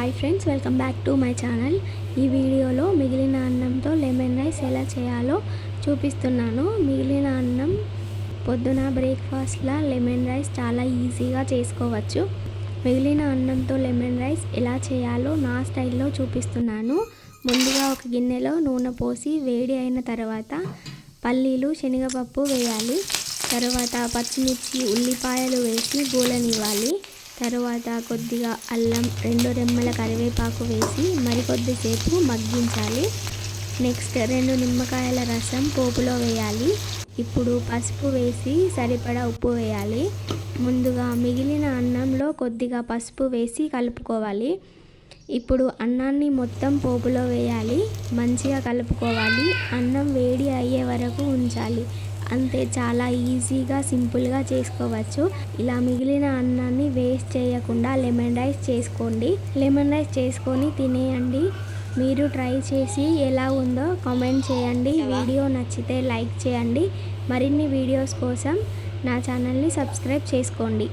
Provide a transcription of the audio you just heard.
Hi friends welcome back to my channel ఈ వీడియోలో మిగిలిన అన్నంతో లెమన్ రైస్ ఎలా చేయాలో చూపిస్తున్నాను. మిగిలిన అన్నం పొద్దున బ్రేక్ఫాస్ట్లా లెమన్ రైస్ చాలా ఈజీగా చేసుకోవచ్చు. మిగిలిన అన్నంతో లెమన్ రైస్ ఎలా చేయాలో నా స్టైల్లో చూపిస్తున్నాను. ముందుగా ఒక గిన్నెలో నూనె పోసి వేడి అయిన తర్వాత పల్లీలు శనగపప్పు వేయాలి. తర్వాత పచ్చిమిర్చి ఉల్లిపాయలు వేసి గోలనివ్వాలి. తరువాత కొద్దిగా అల్లం రెండు రెమ్మల కరివేపాకు వేసి మరికొద్దిసేపు మగ్గించాలి. నెక్స్ట్ రెండు నిమ్మకాయల రసం పోపులో వేయాలి. ఇప్పుడు పసుపు వేసి సరిపడా ఉప్పు వేయాలి. ముందుగా మిగిలిన అన్నంలో కొద్దిగా పసుపు వేసి కలుపుకోవాలి. ఇప్పుడు అన్నాన్ని మొత్తం పోపులో వేయాలి. మంచిగా కలుపుకోవాలి. అన్నం వేడి అయ్యే వరకు ఉంచాలి. అంతే చాలా ఈజీగా సింపుల్గా చేసుకోవచ్చు. ఇలా మిగిలిన అన్నాన్ని వేస్ట్ చేయకుండా లెమన్ రైస్ చేసుకోండి. లెమన్ రైస్ చేసుకొని తినేయండి. మీరు ట్రై చేసి ఎలా ఉందో కామెంట్ చేయండి. వీడియో నచ్చితే లైక్ చేయండి. మరిన్ని వీడియోస్ కోసం నా ఛానల్ని సబ్స్క్రైబ్ చేసుకోండి.